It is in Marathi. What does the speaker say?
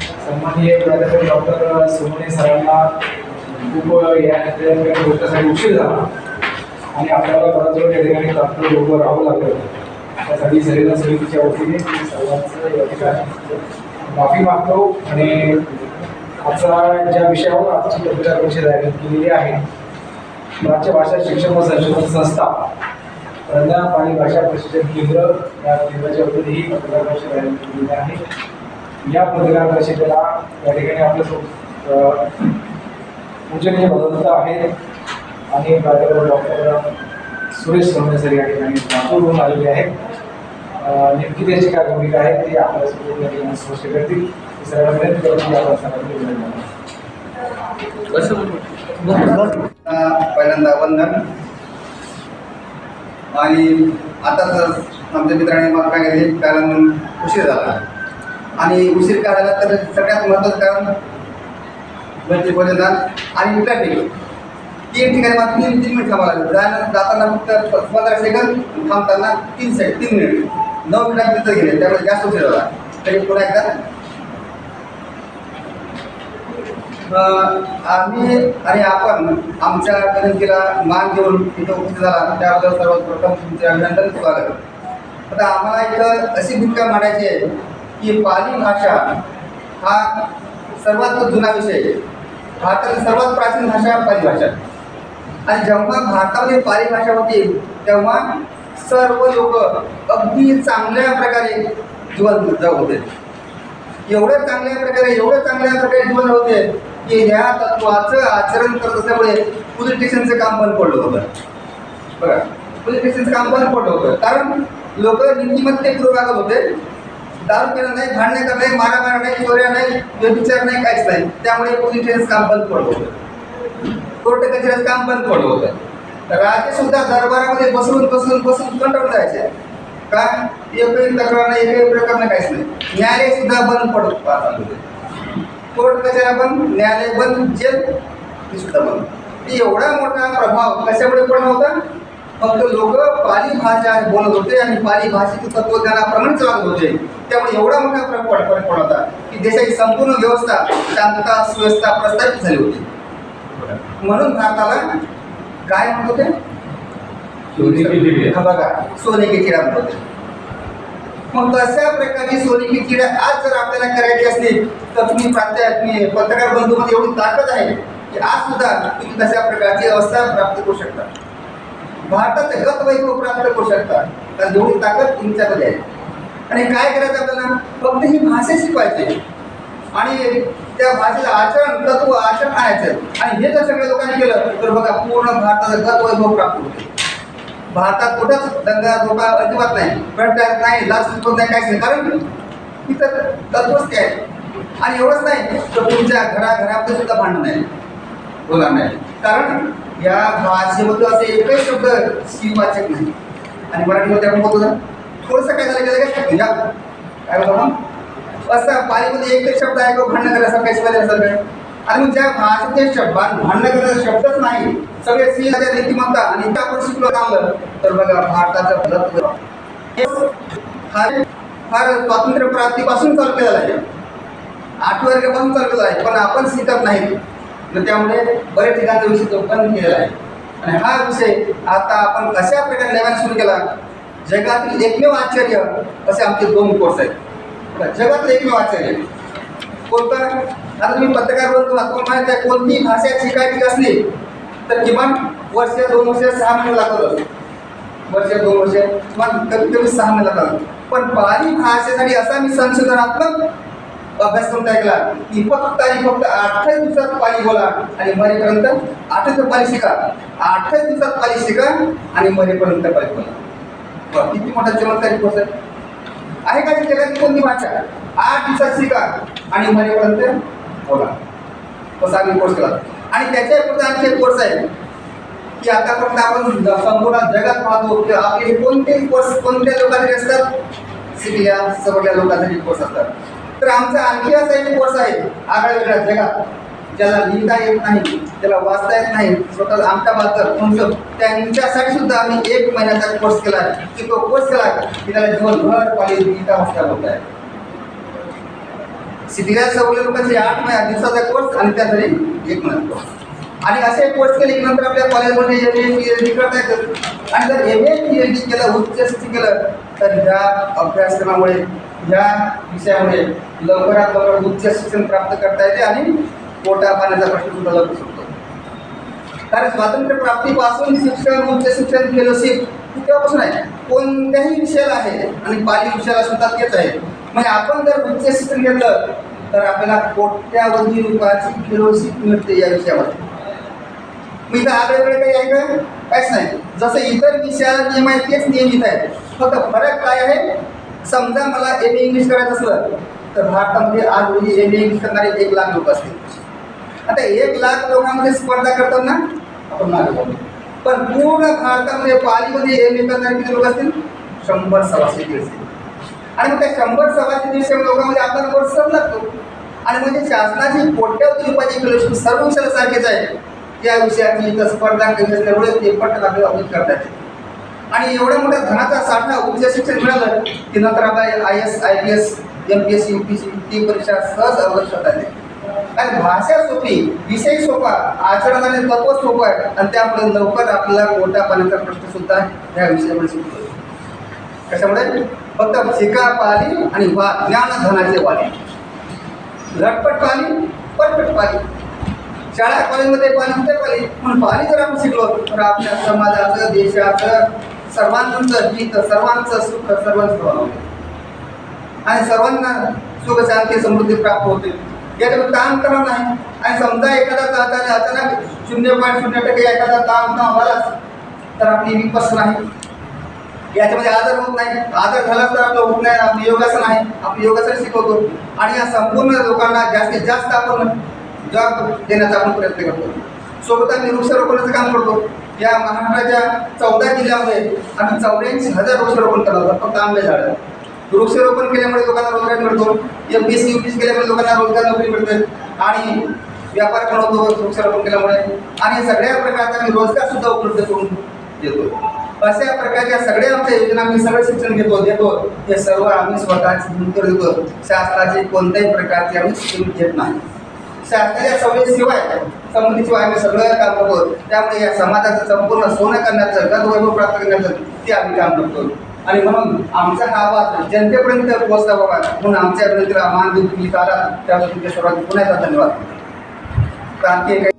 सन्माननीय प्राध्यापक डॉक्टर सोमने सरांना खूप या गोष्टीसाठी उशीर झाला. आणि आपल्याला परत या ठिकाणी डॉक्टर उभं राहावं लागलं. त्यासाठी संविधान समितीच्या वतीने सर्वांचं या ठिकाणी माफी मागतो. आणि आजचा ज्या विषयावर आजची पत्रकार परिषद आयोजित केलेली आहे राज्य भाषा शिक्षण व संशोधन संस्था प्रज्ञान आणि भाषा प्रशिक्षण केंद्र या केंद्राच्या वतीने ही पत्रकार परिषद आयोजित केलेली आहे. या पत्रकार परिषदेला या ठिकाणी आपलं पूजनीय भगवंत आहेत. आणि प्राध्यापक डॉक्टर सुरेश सोमणे सर या ठिकाणी लातूरहून आलेले आहेत. नेमकी त्याची काय भूमिका आहे ती या ठिकाणी स्पष्ट करतील. विनंती करतो की आपण करा. पहिल्यांदा वंदन. आणि आता तर आमच्या मित्राने मला काय केले? कारण उशीर झाला. आणि उशीर का झाला तर सगळ्यात महत्त्वाचं कारण म्हणजे भोजनदान आणि ट्रॅफिक तीन ठिकाणी मला तीन तीन मिनिट थांबावं लागेल. जायला जाताना फक्त पंधरा सेकंद थांबताना तीन सेकंड तीन मिनिट नऊ मिनिटात तिथं गेले. त्यामुळे जास्त उशीर झाला. तरी पुन्हा एकदा. आम्ही आणि आपण आमच्या विनंतीला मान देऊन इथं उपस्थित झाला. त्याबद्दल सर्वप्रथम तुमचे अभिनंदन स्वागत. आता आम्हाला इथं अशी भूमिका मांडायची आहे. की पाली भाषा हा सर्वात जुना विषय आहे. भारतातील सर्वात प्राचीन भाषा पाली भाषा. आणि जेव्हा भारतामध्ये पाली भाषा होती तेव्हा सर्व लोक अगदी चांगल्या प्रकारे जीवन जाऊ होते. एवढं चांगल्या प्रकारे एवढं चांगल्या प्रकारे जीवन होते की ह्या तत्वाचं आचरण करत असल्यामुळे पोलीस स्टेशनचं काम बंद पडलं होतं. बघा पोलीस स्टेशनचं काम बंद पडलं होतं. कारण लोक नीतिमत्तेपूर्वक वागत होते. दारू पिणं नाही भांडणं करणं नाही मारामार नाही चोऱ्या नाही व्यभिचार नाही काहीच नाही. त्यामुळे पोलीस स्टेशनचं काम बंद पडलं होतं. कोर्ट कचेऱ्याचं काम बंद पडलं होतं. राजे सुद्धा दरबारामध्ये बसून बसून बसून कंटाळून जायचे. का? एकही तक्रार नाही एकही प्रकार नाही काहीच नाही. न्यायालय सुद्धा बंद पडत पाहत कोर्ट कचेऱ्या बंद न्यायालय बंद जेल सुद्धा बंद. एवढा मोठा प्रभाव कशामुळे पडला होता? फक्त लोक पाली भाषा बोलत होते आणि पाली भाषेचे तत्वज्ञानाप्रमाणेच वागत होते. त्यामुळे एवढा मोठा फरक फरक पडला होता की देशाची संपूर्ण व्यवस्था शांतता सुव्यवस्था प्रस्थापित झाली होती. म्हणून भारताला काय म्हणत होते. हा बघा सोने की चिडा म्हणत होते. मग तशा प्रकारची सोने की चिड्या आज जर आपल्याला करायची असली तर तुम्ही प्रात्या पत्रकार बंधूमध्ये एवढी ताकद आहे की आज सुद्धा तुम्ही तशा प्रकारची अवस्था प्राप्त करू शकता. भारताचं गत वैभव प्राप्त करू शकता? कारण जेवढी ताकद तुमच्याकडे आहे आणि काय करायचं आपल्याला? फक्त ही भाषा शिकवायची. आणि त्या भाषेचं आचरण तत्व आचरण आणायचं. आणि हे जर सगळ्या लोकांनी केलं तर बघा पूर्ण भारताचं गत वैभव प्राप्त होते. भारतात कुठंच दंगा धोका अजिबात नाही. भ्रष्टाचार नाही लाच नाही काहीच नाही. कारण इथं तत्वच काय आहे आणि एवढंच नाही तर तुमच्या घराघरामध्ये सुद्धा भांडण नाही बोला नाही. कारण या भाषेमध्ये असे एकच शब्द शिववाचक नाही आणि मराठीमध्ये आपण बोलतो ना थोडंसं काय झालं गेलं काय या काय बोलतो आपण? असं पालीमध्ये एकच शब्द आहे का भांडण करायचं काही शिवाय आणि मग ज्या भाषेचे शब्द भांडण करायचा शब्दच नाही सगळे सिंहाच्या नीतिमत्ता आणि इथं आपण शिकलो चांगलं तर बघा भारताचं फार फार स्वातंत्र्य प्राप्तीपासून चालू केलेलं आहे. आठ वर्गापासून चालू केलं आहे पण आपण शिकत नाही. तर त्यामुळे बऱ्याच ठिकाणचा विषय तो बंद केलेला आहे. आणि हा विषय आता आपण कशा प्रकारे नव्याने सुरू केला? जगातील एकमेव आश्चर्य असे आमचे दोन कोर्स आहेत. जगातील एकमेव आश्चर्य. कोणता आता तुम्ही पत्रकार बोलतो तुम्हाला माहिती आहे? कोणती भाषा शिकायची असली तर किमान वर्ष दोन वर्ष सहा महिने लागतात वर्ष दोन वर्ष किमान कमीत कमी सहा महिने लागतात. पण पाली भाषेसाठी असा मी संशोधनात्मक अभ्यासक्रम तयार केला की फक्त आणि फक्त अठ्ठावीस दिवसात पाली बोला आणि मरेपर्यंत अठ्ठावीस पाणी पाली शिका. अठ्ठावीस दिवसात पाली शिका आणि मरेपर्यंत पाणी बोला. बरं, किती मोठा चमत्कारी कोर्स आहे का ती कोणती भाषा? आठ दिवसात शिका आणि मरेपर्यंत बोला. तसा आम्ही कोर्स केला. आणि त्याच्या पुढे आणखी एक कोर्स आहे की आतापर्यंत आपण संपूर्ण जगात पाहतो की आपले हे कोणते कोर्स कोणत्या लोकांसाठी असतात? शिकल्या सवडल्या लोकांसाठी कोर्स असतात. तर आमचा आणखी असा एक कोर्स आहे. आगळ्या वेगळ्या जगात ज्याला लिहिता येत नाही त्याला वाचता येत नाही स्वतः आमच्या बाजार तुमचं त्यांच्यासाठी सुद्धा आम्ही एक महिन्याचा कोर्स केला आहे. की तो कोर्स केला की त्याला जीवनभर कॉलेज लिहिता वाचता होत आहे सिटीला सवरलेल्या लोकांचे आठ महिन्या दिवसाचा कोर्स आणि त्यासाठी एक महिन्याचा कोर्स आणि असे कोर्स केले की नंतर आपल्या कॉलेजमध्ये M A P H D करता येतं. आणि जर M A P H D केलं उच्च केलं तर ह्या अभ्यासक्रमामुळे या विषयामुळे लवकरात लवकर उच्च शिक्षण प्राप्त करता येते आणि पोटा पाण्याचा प्रश्न सुद्धा लवकर शकतो. कारण स्वातंत्र्य प्राप्तीपासून शिक्षण उच्च शिक्षण फेलोशिप तेव्हापासून आहे. कोणत्याही विषयाला आहे आणि पाली विषयाला सुद्धा तेच आहे. म्हणजे आपण जर उच्च शिक्षण घेतलं तर आपल्याला कोट्यावधी रुपयाची फेलोशिप मिळते या विषयामध्ये. मी इथं आगळेकडे काही आहे का? काहीच नाही. जसं इतर विषयाला नियम आहेत तेच नियमित आहेत. फक्त फरक काय आहे? समजा मला एम ए इंग्लिश करायचं असलं तर भारतामध्ये आज रोजी एम ए इंग्लिश करणारे एक लाख लोक असतील. आता एक लाख लोकांमध्ये स्पर्धा करताना आपण मागे पण पूर्ण भारतामध्ये पालीमध्ये एम ए करणारे किती लोक असतील? शंभर सव्वाशे दीडशे आणि मग त्या शंभर सव्वाशे दीडशे लोकांमध्ये आपला कोर्स सर लागतो आणि म्हणजे शासनाची कोट्यावधी रुपयाची फेलोशिप सर्व विषयाला सारखेच आहे या विषयाची इथं स्पर्धा कमी असल्यामुळे ते पट आपल्याला करता येते. आणि एवढ्या मोठ्या धनाचा साठा उच्च शिक्षण मिळालं की नंतर आपल्याला I S I P S M P S U P C ती परीक्षा सहज अवगत करता येते आणि भाषा सोपी विषय सोपा आचरण आणि तत्व सोपं आहे. आणि त्यामुळे लवकर आपल्याला पोटा पाण्याचा प्रश्न सुद्धा ह्या विषयामुळे सुटतो. कशामुळे? फक्त शिका पाली आणि वा ज्ञान धनाचे वाली. झटपट पाली पटपट पाली. शाळा कॉलेजमध्ये पाली कुठे पाली? पण पाली जर आपण शिकलो तर आपल्या समाजाचं देशाचं सर्वांचं हित सर्वांचं सुख सर्वांचं भलं आणि सर्वांना सुख शांती समृद्धी प्राप्त होते. याच्यावर ताण तणाव नाही. आणि समजा एखादा चालताना अचानक शून्य पॉईंट शून्य टक्के एखादा ताण आलाच तर आपली विपस नाही. याच्यामध्ये आदर होत नाही. आदर झाला तर आपलं होत नाही आपली योगासन आहे. आपली योगासन शिकवतो. आणि या संपूर्ण लोकांना जास्तीत जास्त आपण जॉब देण्याचा आपण प्रयत्न करतो. सोबत आम्ही वृक्षारोपणाचं काम करतो. या महाराष्ट्राच्या चौदा जिल्ह्यामध्ये आम्ही चौऱ्याऐंशी हजार वृक्षारोपण करतो फक्त आंबे झाडं. वृक्षारोपण केल्यामुळे लोकांना रोजगार मिळतो. M P S C U P S केल्यामुळे लोकांना रोजगार नोकरी मिळते. आणि व्यापार पण होतो वृक्षारोपण केल्यामुळे. आणि सगळ्या प्रकारचा आम्ही रोजगार सुद्धा उपलब्ध करून देतो. अशा प्रकारच्या सगळ्या आमच्या योजना आम्ही सगळं शिक्षण घेतो देतो. हे सर्व आम्ही स्वतःच गुंतवून देतो शासनाचे कोणत्याही प्रकारचे आम्ही शिक्षण घेत नाही. शासनाच्या सवयीशिवाय संबंधीची आम्ही सगळं काम करतो. त्यामुळे या समाजाचं संपूर्ण सोनं करण्याचं गतवैभव प्राप्त करण्याचं ते आम्ही काम करतो. आणि म्हणून आमचा हा आवाज जनतेपर्यंत पोहोचला बाबा. म्हणून आमच्या विनंतीला मान देऊन तुम्ही आला. त्याबद्दल तुमच्या सर्वांचे पुन्हा धन्यवाद. क्रांती